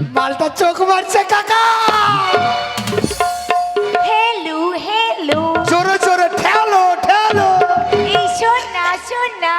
মালটা চোখ মারছে কাকা। হেলু হেলু জোরে জোরে ঠেলো ঠেলো। এই শোন না শোন। না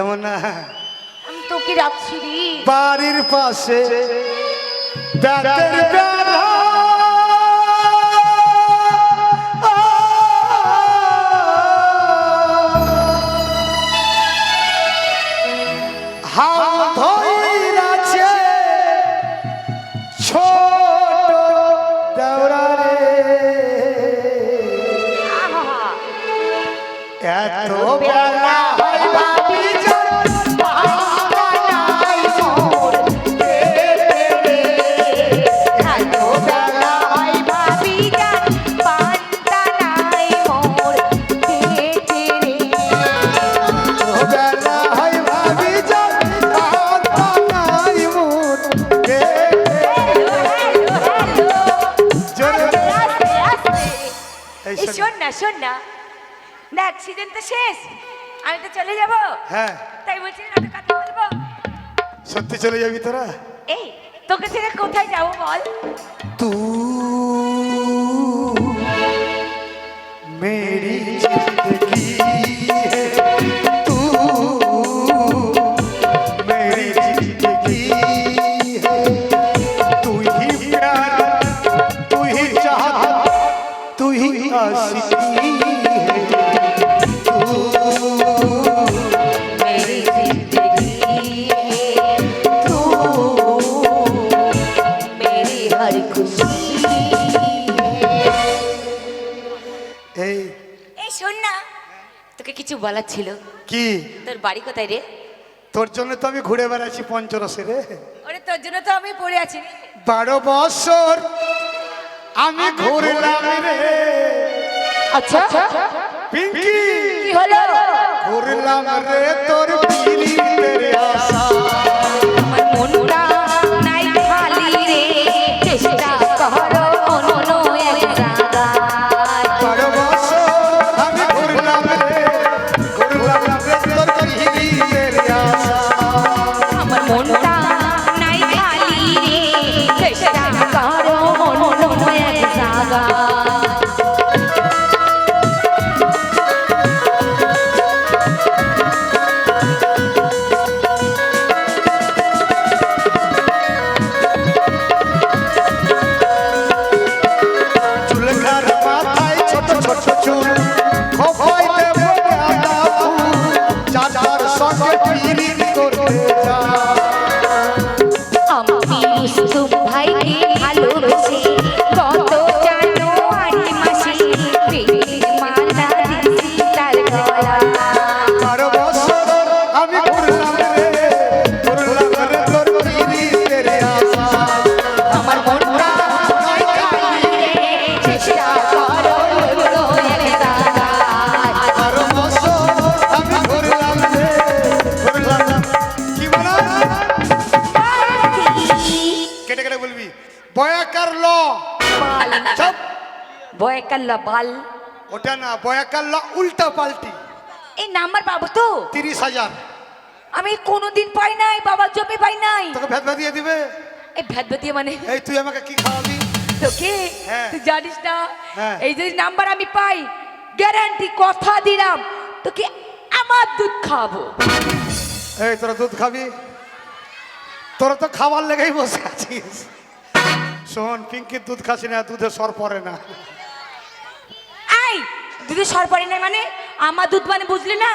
এমন না? আমি তোকে রাখছি রে। বাড়ির পাশে। ব্যাটের বেড়া শোন না। দেখ সিজন তো শেষ। আমি তো চলে যাব। হ্যাঁ। তাই বলছি একটা কথা বলব। সত্যি চলে যাবি তোরা? এই তোকে থেকে কোথায় যাব বল? তু মেরি জিন্দগি। তোকে কিছু বলার ছিল? কি? তোর বাড়ি কোথায় রে? তোর জন্য তো আমি ঘুরে বেড়াচ্ছি পঞ্চরসে রে। ওরে তোর জন্য তো আমি পড়ে আছি রে। বারো বছর আমি ঘুরলাম রে। আচ্ছা পিঙ্কি কি হলো? ঘুরলাম রে তোর পিরিতের বয়কাল্লা বাল ওটা না বয়াকার ল উল্টা পাল্টি। এই নাম্বার পাবো তো? তিরিশ হাজার। আমি কোনোদিন পাই নাই বাবার জমি পাই নাই। তোকে ভেদ দিয়ে দিবে? এই ভেদ দিয়ে মানে? এই তুই আমাকে কি খাওয়াবি? তোকে? হ্যাঁ। তুই জানিস না? হ্যাঁ। এই যদি নাম্বার আমি পাই গ্যারান্টি কথা দিলাম তোকে আমার দুধ খাব এই তোরা দুধ খাবি? তোরা তো খাবার লেগেই বসে আছিস। শোন পিঙ্কির দুধ খাসি না দুধে সর পড়ে না। দুধে সর পড়ে নাই মানে? আমার দুধ মানে বুঝলি না?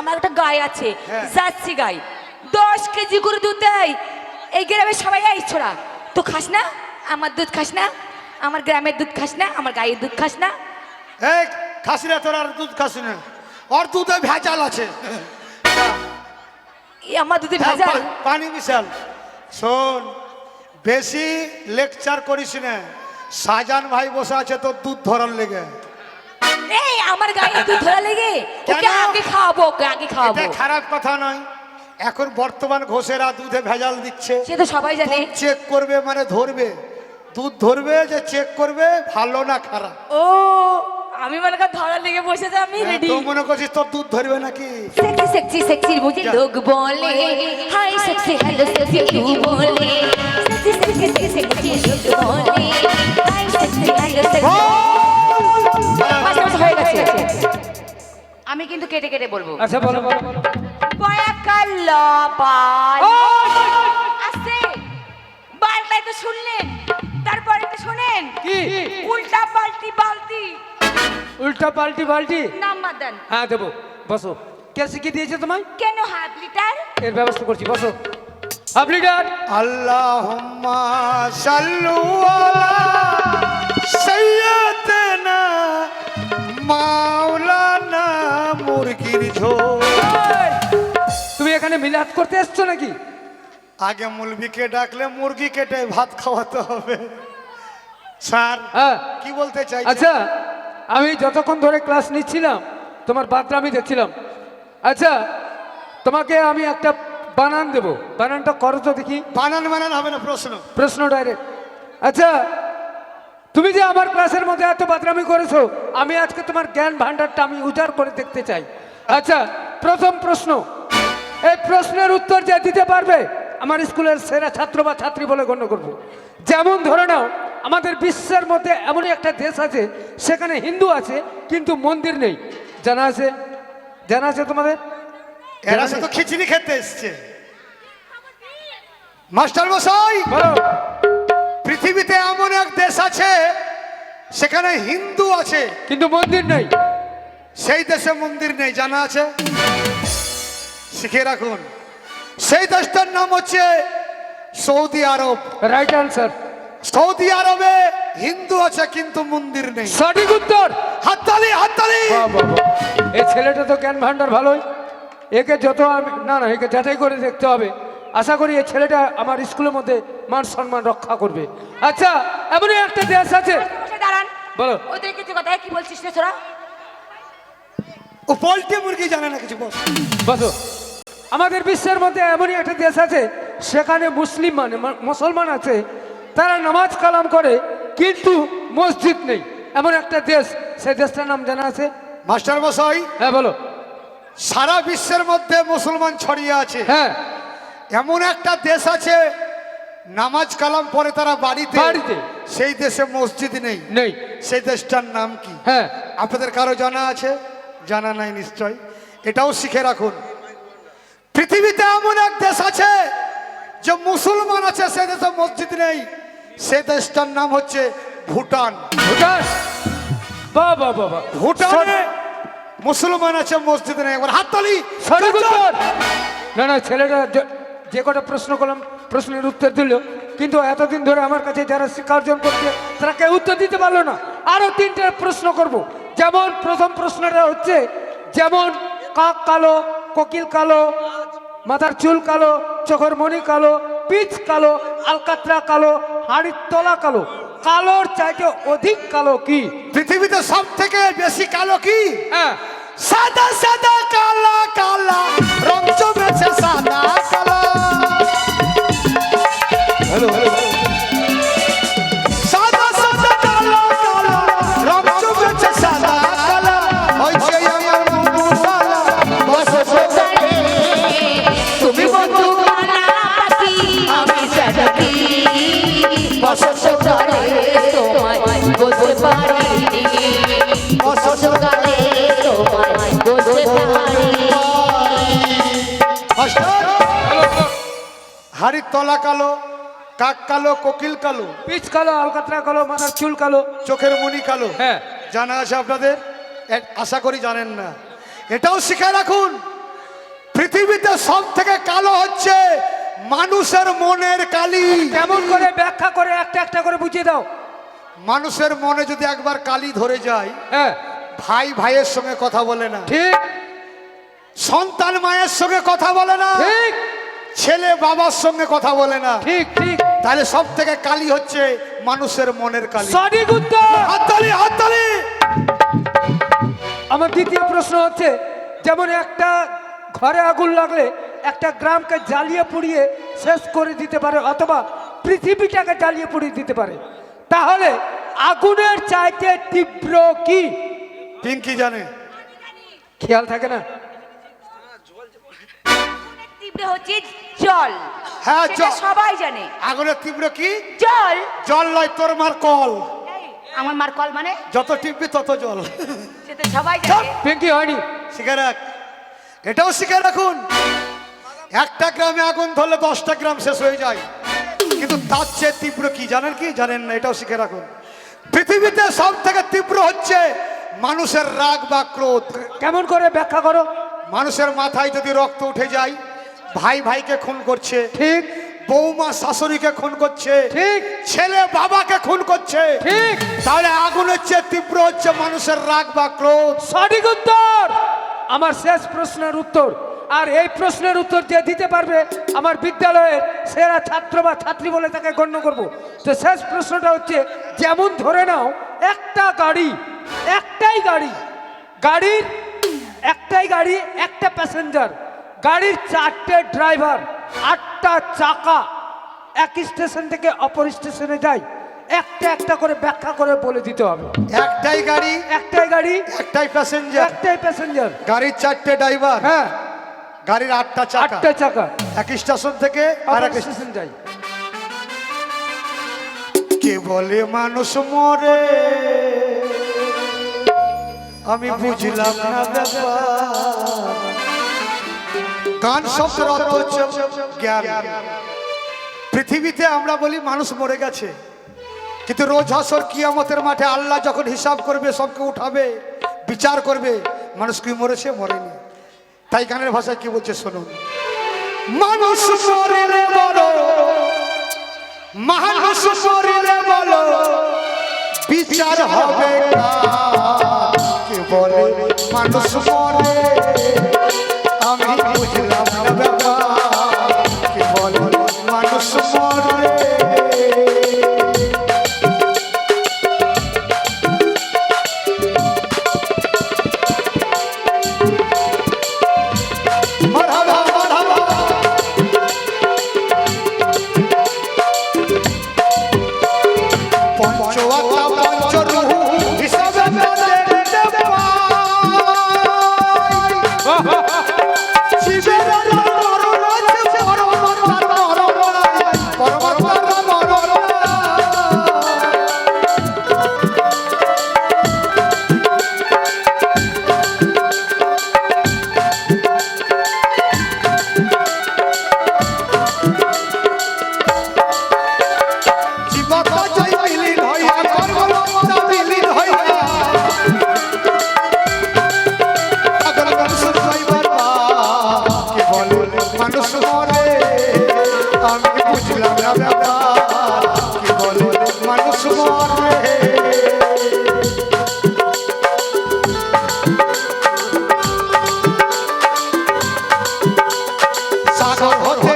আমার একটা গাই আছে হ্যাঁ। জার্সি গাই। দশ কেজি করে দুধ দেয়। এই গ্রামে সবাই এই ছোড়া। তো খাস না? আমার দুধ খাস না? আমার গ্রামের দুধ খাস না? আমার গায়ের দুধ খাস না? খাসি না তোরা আর দুধ খাসি না। ওর দুধে ভেজাল আছে। এই আমার দুধে ভেজাল? পানি মিশাল। শোন বেশি লেকচার করিস না। সাজান ভাই বসে আছে তোর দুধ ধরার লেগে। এই আমার গায়ে তুই লেগে। ওকে আগে খাওয়াবো ওকে আগে খাওয়াবো। এটা খারাপ কথা নয়। এখন বর্তমান ঘোষেরা দুধে ভেজাল দিচ্ছে। সে তো সবাই জানে। চেক করবে মানে ধরবে। দুধ ধরবে যে চেক করবে ভালো না খারাপ। ও আমি মনে কর ধরা লেগে বসে যা আমি হ্যাঁ, রেডি তুই মনে করছিস তোর দুধ ধরবে নাকি? সেক্সি সেক্সি সেক্সি বুঝি লোক বলে। হাই সেক্সি হ্যালো সেক্সি তুই বলে। সেক্সি সেক্সি সেক্সি লোক বলে। হাই সেক্সি হ্যালো সেক্সি গেছে। আমি কিন্তু কেটে কেটে বলব। আচ্ছা বলো বলো। বয়াকাল বাল। আছে। বালটাই তো শুনলেন। তারপরে তো শুনেন। কি? উল্টা পাল্টি বালতি। উল্টা পাল্টি বাল্টি নাম্বার দেন। হ্যাঁ দেবো। বসো। কে শিখিয়ে দিয়েছে তোমায়? কেন হাফ লিটার? এর ব্যবস্থা করছি বসো। Half litre. আল্লাহুম্মা সাল্লু আলা সাইয়্যিদিনা মাওলানা মুরগির ঝোল। তুমি এখানে মিলাদ করতে এসছো নাকি? আগে মুলবিকে ডাকলে মুরগি কেটে ভাত খাওয়াতে হবে। স্যার হ্যাঁ। কি বলতে চাই আচ্ছা আমি যতক্ষণ ধরে ক্লাস নিচ্ছিলাম তোমার বাদরামি দেখছিলাম। আচ্ছা তোমাকে আমি একটা বানান দেব। বানানটা করো তো দেখি। বানান বানান হবে না প্রশ্ন। প্রশ্ন ডাইরেক্ট। আচ্ছা তুমি যে আমার ক্লাসের মধ্যে এত বাদরামি করেছ আমি আজকে তোমার জ্ঞান ভান্ডারটা আমি উজাড় করে দেখতে চাই। আচ্ছা প্রথম প্রশ্ন। এই প্রশ্নের উত্তর যে দিতে পারবে আমার স্কুলের সেরা ছাত্র বা ছাত্রী বলে গণ্য করব। যেমন ধরে নাও আমাদের বিশ্বের মধ্যে এমনই একটা দেশ আছে সেখানে হিন্দু আছে কিন্তু মন্দির নেই। জানা আছে? জানা আছে তোমাদের? এরা তো খিচুড়ি খেতে এসছে। মাস্টার মশাই পৃথিবীতে এমন এক দেশ আছে সেখানে হিন্দু আছে। কিন্তু মন্দির নেই। সেই দেশে মন্দির নেই জানা আছে? শিখে রাখুন। সেই দেশটার নাম হচ্ছে Saudi Arab. Right answer Saudi আরবে হিন্দু আছে কিন্তু মন্দির নেই। সঠিক উত্তর। হাততালি হাততালি। এই ছেলেটা তো জ্ঞান ভান্ডার ভালোই। একে যত আমি না না একে যাচাই করে দেখতে হবে। আশা করি এই ছেলেটা আমার স্কুলের মধ্যে মান সম্মান রক্ষা করবে। আচ্ছা এমনই একটা দেশ আছে। দাঁড়ান। বলো। ওদের কিছু কথা কি বলছিস রে তোরা ও পোল্ট্রি মুরগি জানে না কিছু বস। বসো আমাদের বিশ্বের মধ্যে এমনই একটা দেশ আছে সেখানে মুসলিম মানে মুসলমান আছে তারা নামাজ কালাম করে কিন্তু মসজিদ নেই। এমন একটা দেশ সেই দেশটার নাম জানা আছে? মাস্টার মশাই হ্যাঁ বলো। সারা বিশ্বের মধ্যে মুসলমান ছড়িয়ে আছে। হ্যাঁ। এমন একটা দেশ আছে নামাজ কালাম পরে তারা বাড়িতে বাড়িতে। সেই দেশে মসজিদ নেই। নেই। সেই দেশটার নাম কি? হ্যাঁ। আপনাদের কারও জানা আছে? জানা নাই নিশ্চয়। এটাও শিখে রাখুন। পৃথিবীতে এমন এক দেশ আছে যে মুসলমান আছে সে দেশে মসজিদ নেই। সে দেশটার নাম হচ্ছে ভুটান। ভুটান? বাহ বাহ ভুটানে মুসলমান আছে মসজিদ নেই। একবার হাততালি। না না ছেলেটা যে- কটা প্রশ্ন করলাম প্রশ্নের উত্তর দিল। কিন্তু এতদিন ধরে আমার কাছে যারা শিক্ষা অর্জন করছে তারা কেউ উত্তর দিতে পারল না। আরও তিনটে প্রশ্ন করব। যেমন প্রথম প্রশ্নটা হচ্ছে যেমন কাক কালো কোকিল কালো মাথার চুল কালো চোখের মণি কালো পিচ কালো আলকাতরা কালো হাড়ির তলা কালো কালোর চাইতে অধিক কালো কি? পৃথিবীতে সব থেকে বেশি কালো কি? হ্যাঁ। সাদা সাদা কালা কালা রং সাদা কালা। হ্যালো হাড়ির তলা কালো। কাক কালো কোকিল কালো? পিচ কালো আলকাতরা কালো মাথার চুল কালো। চোখের মুনি কালো? হ্যাঁ। জানা আছে আপনাদের? আশা করি জানেন না। এটাও শিখে রাখুন পৃথিবীতে সব থেকে কালো হচ্ছে মানুষের মনের কালি। কেমন করে ব্যাখ্যা করে একটা একটা করে বুঝিয়ে দাও। মানুষের মনে যদি একবার কালি ধরে যায় হ্যাঁ। ভাই ভাইয়ের সঙ্গে কথা বলে না। ঠিক। সন্তান মায়ের সঙ্গে কথা বলে না। ঠিক। ছেলে বাবার সঙ্গে কথা বলে না। ঠিক ঠিক। তাহলে সব থেকে কালি হচ্ছে মানুষের মনের কালি। সঠিক উত্তর। হাততালি হাততালি! আমার দ্বিতীয় প্রশ্ন হচ্ছে যেমন একটা ঘরে আগুন লাগলে একটা গ্রামকে জ্বালিয়ে পুড়িয়ে শেষ করে দিতে পারে অথবা পৃথিবীটাকে জ্বালিয়ে পুড়িয়ে দিতে পারে। তাহলে আগুনের চাইতে তীব্র কি? পিঙ্কি জানে। খেয়াল থাকে না? তীব্র হচ্ছে জল। হ্যাঁ, জল। সবাই জানে। আগুনের তীব্র কি? জল। জল নয় তোর মার কল। আমার মার কল মানে? যত টিপবি তত জল। সেটা সবাই জানে। পিঙ্কি হয়নি শিখে রাখ। এটাও শিখে রাখুন। একটা গ্রামে আগুন ধরলে দশটা গ্রাম শেষ হয়ে যায়। কিন্তু তার চেয়ে তীব্র কি? জানেন কি? জানেন না এটাও শিখে রাখুন। পৃথিবীতে সব থেকে তীব্র হচ্ছে মানুষের রাগ বা ক্রোধ। কেমন করে ব্যাখ্যা করো? মানুষের মাথায় যদি রক্ত উঠে যায় ভাই ভাইকে খুন করছে। ঠিক। বৌমা শাশুড়িকে খুন করছে। ঠিক। ছেলে বাবাকে খুন করছে। ঠিক। তাহলে আগুনের চেয়ে তীব্র হচ্ছে মানুষের রাগ বা ক্রোধ। সঠিক উত্তর। আমার শেষ প্রশ্নের উত্তর। আর এই প্রশ্নের উত্তর যে দিতে পারবে আমার বিদ্যালয়ের সেরা ছাত্র বা ছাত্রী বলে তাকে গণ্য করব। তো শেষ প্রশ্নটা হচ্ছে যেমন ধরে নাও একটা গাড়ি একটাই গাড়ি গাড়ির একটাই গাড়ি একটা প্যাসেঞ্জার গাড়ির চারটে ড্রাইভার আটটা চাকা এক স্টেশন থেকে অপর স্টেশনে যায়। একটা একটা করে ব্যাখ্যা করে বলে দিতে হবে। একটাই গাড়ি একটাই গাড়ি একটাই প্যাসেঞ্জার একটাই প্যাসেঞ্জার গাড়ির চারটে ড্রাইভার হ্যাঁ। গাড়ির আটটা চাকা। আটটা চাকা। এক স্টেশন থেকে আর এক স্টেশন যাই কে বলে মানুষ মরে? আমি বুঝলাম না। ব্যাপার। গান শব্দের অর্থ হচ্ছে জ্ঞান। পৃথিবীতে আমরা বলি মানুষ মরে গেছে। কিন্তু রোজ হাসর কিয়ামতের মাঠে আল্লাহ যখন হিসাব করবে, সবকে উঠাবে, বিচার করবে, মানুষ কি মরেছে? মরেনি। তাই গানের ভাষায় কি বলছে শুনুন? মানুষ মরে রে বড় মানুষ মরিলে বলো, বিচার হবে কে বলে মানুষ সাগর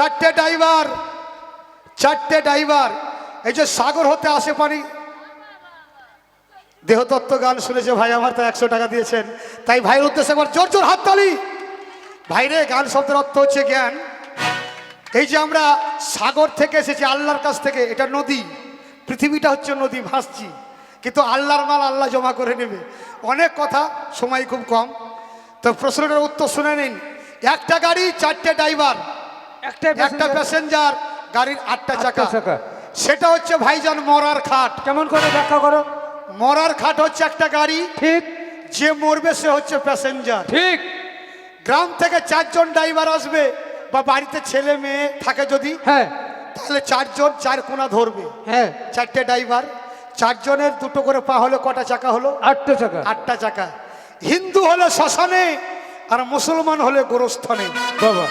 চারটে ড্রাইভার চারটে ড্রাইভার। এই যে সাগর হতে আসে পানি। দেহতত্ত্ব গান শুনেছে ভাই, আমার তো একশো টাকা দিয়েছেন। তাই ভাইয়ের উদ্দেশ্যে একবার জোর জোর হাততালি ভাইরে, গান শব্দের অর্থ হচ্ছে জ্ঞান। এই যে আমরা সাগর থেকে এসেছি, আল্লাহর কাছ থেকে, এটা নদী। পৃথিবীটা হচ্ছে নদী, ভাসছি। কিন্তু আল্লাহর মাল আল্লাহ জমা করে নেবে। অনেক কথা, সময় খুব কম। তো প্রশ্নটার উত্তর শুনে নিন। একটা গাড়ি, চারটে ড্রাইভার। একটা প্যাসেঞ্জার গাড়ির আটটা চাকা। চাকা। সেটা হচ্ছে ভাইজান মরার খাট। কেমন করে ব্যাখ্যা করো? মরার খাট হচ্ছে একটা গাড়ি ঠিক। যে মরবে সে হচ্ছে প্যাসেঞ্জার ঠিক। গ্রাম থেকে চারজন ড্রাইভার আসবে বা বাড়িতে ছেলে মেয়ে থাকে যদি হ্যাঁ। তাহলে চারজন চার কোনা ধরবে। হ্যাঁ। চারটে ড্রাইভার চারজনের দুটো করে পা হলে কটা চাকা হলো? আটটা চাকা। আটটা চাকা। হিন্দু হলো শ্মশানে আর মুসলমান হলে গোরস্থানে বাবা!